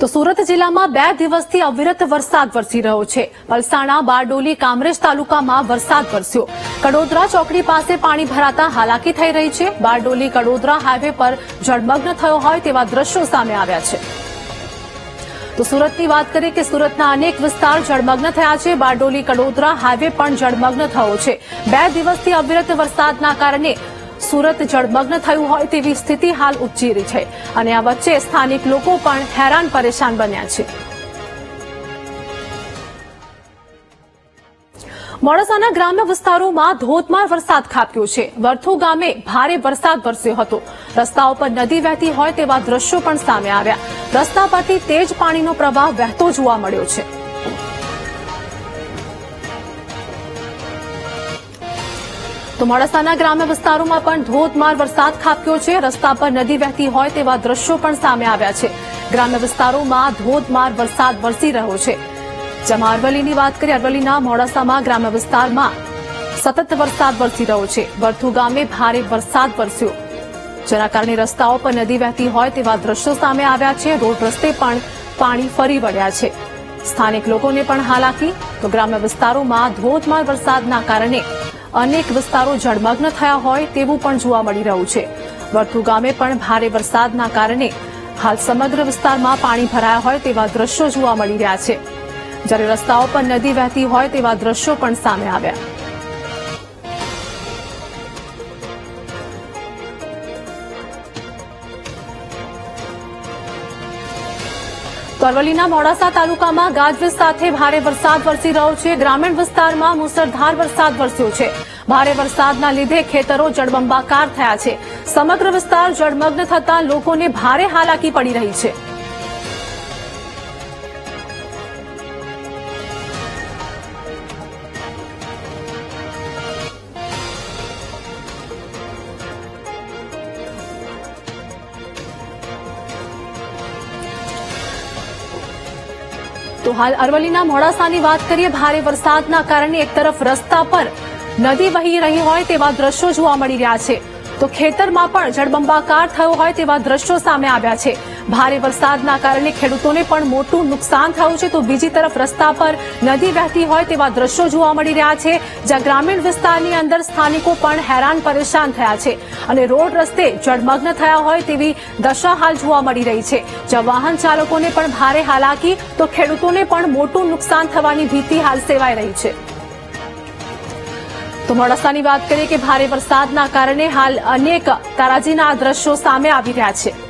તો સુરત જિલ્લામાં બે દિવસથી અવિરત વરસાદ વરસી રહ્યો છે. પલસાણા બારડોલી કામરેજ તાલુકામાં વરસાદ વરસ્યો. કડોદરા ચોકડી પાસે પાણી ભરાતા હાલાકી થઈ રહી છે. બારડોલી કડોદરા હાઈવે પર જળમગ્ન થયો હોય તેવા દ્રશ્યો સામે આવ્યા છે. તો સુરતની વાત કરીએ કે સુરતના અનેક વિસ્તાર જળમગ્ન થયા છે. બારડોલી કડોદરા હાઈવે પણ જળમગ્ન થયો છે. બે દિવસથી અવિરત વરસાદના કારણે સુરત જળમગ્ન થયું હોય તેવી સ્થિતિ હાલ ઉપજી રહી છે. અને આ વચ્ચે સ્થાનિક લોકો પણ હેરાન પરેશાન બન્યા છે. મોડાસાના ગ્રામ્ય વિસ્તારોમાં ધોધમાર વરસાદ ખાબક્યો છે. વર્થો ગામે ભારે વરસાદ વરસ્યો હતો. રસ્તાઓ પર નદી વહેતી હોય તેવા દ્રશ્યો પણ સામે આવ્યા. રસ્તા પરથી તેજ પાણીનો પ્રવાહ વહેતો જોવા મળ્યો છે. તો મોડાસાના ગ્રામ્ય વિસ્તારોમાં પણ ધોધમાર વરસાદ ખાબક્યો છે. રસ્તા પર નદી વહેતી હોય તેવા દ્રશ્યો પણ સામે આવ્યા છે. ગ્રામ્ય વિસ્તારોમાં ધોધમાર વરસાદ વરસી રહ્યો છે. જેમાં અરવલ્લીની વાત કરીએ, અરવલ્લીના મોડાસામાં ગ્રામ્ય વિસ્તારમાં સતત વરસાદ વરસી રહ્યો છે. વરથુ ગામે ભારે વરસાદ વરસ્યો. જેના કારણે રસ્તાઓ પર નદી વહેતી હોય તેવા દ્રશ્યો સામે આવ્યા છે. રોડ રસ્તે પણ પાણી ફરી વળ્યા છે. સ્થાનિક લોકોને પણ હાલાકી, તો ગ્રામ્ય વિસ્તારોમાં ધોધમાર વરસાદના કારણે અનેક વિસ્તારો જળમગ્ન થયા હોય તેવું પણ જોવા મળી રહ્યું છે. વર્થુ ગામે પણ ભારે વરસાદના કારણે હાલ સમગ્ર વિસ્તારમાં પાણી ભરાયા હોય તેવા દ્રશ્યો જોવા મળી રહ્યા છે. જ્યારે રસ્તાઓ પર નદી વહેતી હોય તેવા દ્રશ્યો પણ સામે આવ્યા. અરવલ્લીના મોડાસા તાલુકામાં ગાજવીજ સાથે ભારે વરસાદ વરસી રહ્યો છે. ગ્રામીણ વિસ્તારમાં મુસળધાર વરસાદ વરસ્યો છે. ભારે વરસાદના લીધે ખેતરો જળબંબાકાર થયા છે. સમગ્ર વિસ્તાર જળમગ્ન થતા લોકોને ભારે હાલાકી પડી રહી છે. તો હાલ અરવલ્લીના મોડાસાની વાત કરીએ, ભારે વરસાદના કારણે એક તરફ રસ્તા પર નદી વહી રહી હોય તેવા દ્રશ્યો જોવા મળી રહ્યા છે. તો ખેતરમાં પણ જળબંબાકાર થયો હોય તેવા દ્રશ્યો સામે આવ્યા છે. ભારે વરસાદના કારણે ખેડૂતોને પણ મોટું નુકસાન થયું છે. તો બીજી તરફ રસ્તા પર નદી વહેતી હોય તેવા દ્રશ્યો જોવા મળી રહ્યા છે. જ્યાં ગ્રામીણ વિસ્તારની અંદર સ્થાનિકો પણ હેરાન પરેશાન થયા છે અને રોડ રસ્તે જળમગ્ન થયા હોય તેવી દશા હાલ જોવા મળી રહી છે. જ્યાં વાહન ચાલકોને પણ ભારે હાલાકી, તો ખેડૂતોને પણ મોટું નુકસાન થવાની ભીતિ હાલ સેવાઈ રહી છે. તો મોડાસાની વાત કરીએ કે ભારે વરસાદના કારણે હાલ અનેક તારાજીના દ્રશ્યો સામે આવી રહ્યા છે.